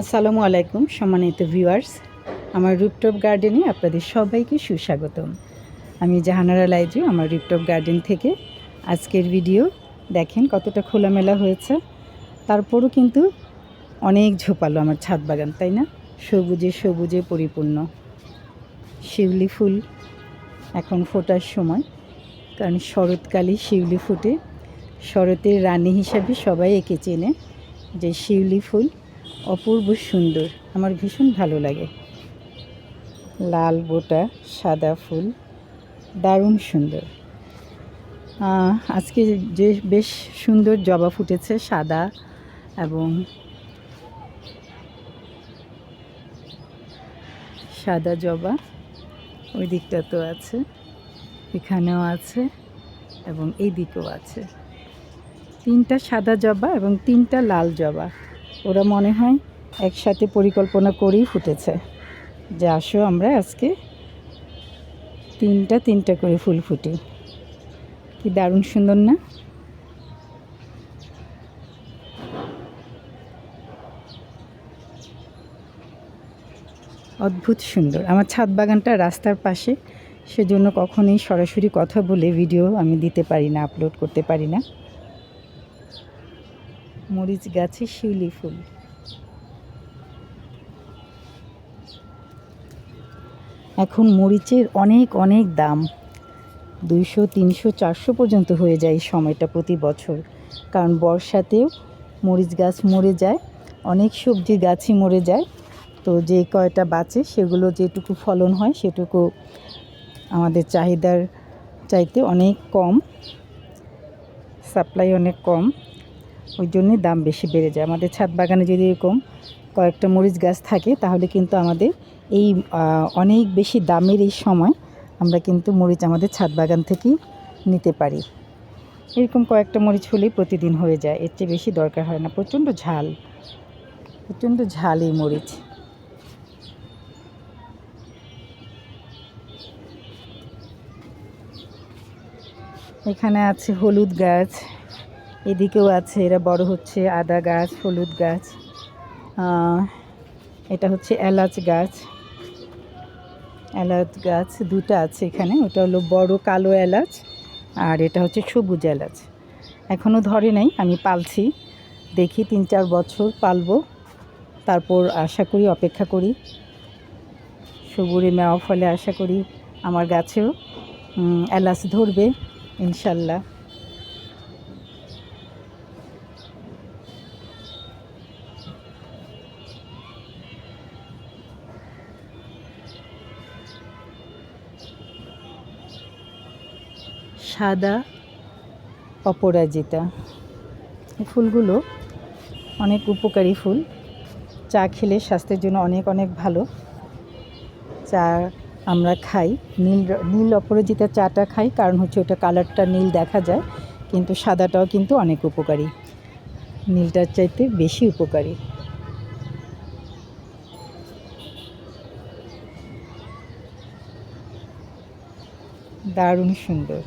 আসসালামু আলাইকুম, সম্মানিত ভিউয়ার্স। আমার রুপটপ গার্ডেনে আপনাদের সবাইকে সুস্বাগতম। আমি জাহানারা লাইজু, আমার রুপটপ গার্ডেন থেকে। আজকের ভিডিও দেখেন কতটা খোলামেলা হয়েছে। তারপরও কিন্তু অনেক ঝোপালো আমার ছাদ বাগান, তাই না? সবুজে সবুজে পরিপূর্ণ। শিউলি ফুল এখন ফোটার সময়, কারণ শরৎকালে শিউলি ফুটে। শরতের রানী হিসাবে সবাই একে চেনে যে শিউলি ফুল অপূর্ব সুন্দর। আমার ভীষণ ভালো লাগে। লাল বোটা, সাদা ফুল, দারুণ সুন্দর। আজকে যে বেশ সুন্দর জবা ফুটেছে, সাদা এবং সাদা জবা ওই দিকটা তো আছে, এখানেও আছে এবং এই দিকেও আছে। তিনটা সাদা জবা এবং তিনটা লাল জবা। ওরা মনে হয় একসাথে পরিকল্পনা করেই ফুটেছে। যে আসো আমরা আজকে তিনটা তিনটা করে ফুল ফুটি। কি দারুণ সুন্দর না? অদ্ভুত সুন্দর। আমার ছাদ বাগানটা রাস্তার পাশে, সেজন্য কখনোই সরাসরি কথা বলে ভিডিও আমি দিতে পারি না, আপলোড করতে পারি না। মরিচ গাছে শিউলি ফুল। এখন মরিচের অনেক অনেক দাম। দুইশো, তিনশো, চারশো পর্যন্ত হয়ে যায় সময়টা প্রতি বছর। কারণ বর্ষাতেও মরিচ গাছ মরে যায়, অনেক সবজি গাছই মরে যায়। তো যে কয়টা বাঁচে সেগুলো যেটুকু ফলন হয় সেটুকু আমাদের চাহিদার চাইতে অনেক কম, সাপ্লাই অনেক কম। ওই জন্যই দাম বেশি বেড়ে যায়। আমাদের ছাদ বাগানে যদি এরকম কয়েকটা মরিচ গাছ থাকে, তাহলে কিন্তু আমাদের এই অনেক বেশি দামের এই সময় আমরা কিন্তু মরিচ আমাদের ছাদ বাগান থেকেই নিতে পারি। এরকম কয়েকটা মরিচ হলেই প্রতিদিন হয়ে যায়, এর চেয়ে বেশি দরকার হয় না। প্রচণ্ড ঝাল প্রচণ্ড ঝাল এই মরিচ। এখানে আছে হলুদ গাছ এদিকেও আছে, এরা বড় হচ্ছে আদা গাছ, হলুদ গাছ এটা হচ্ছে এলাচ গাছ এলাচ গাছ দুটো আছে এখানে, ওটা হলো বড় কালো এলাচ আর এটা হচ্ছে সবুজ এলাচ। এখনও ধরে নাই, আমি পালছি, দেখি তিন চার বছর পালবো, তারপর আশা করি, অপেক্ষা করি, সবুরে মেওয়া ফলে আশা করি আমার গাছেও এলাচ ধরবে, ইনশাল্লাহ। সাদা অপরাজিতা। ফুলগুলো অনেক উপকারী ফুল। চা খেলে স্বাস্থ্যের জন্য অনেক অনেক ভালো। চা আমরা খাই। নীল নীল অপরাজিতা চাটা খাই, কারণ হচ্ছে ওটা কালারটা নীল দেখা যায়, কিন্তু সাদাটাও কিন্তু অনেক উপকারী। নীলটার চাইতে বেশি উপকারী। দারুণ সুন্দর।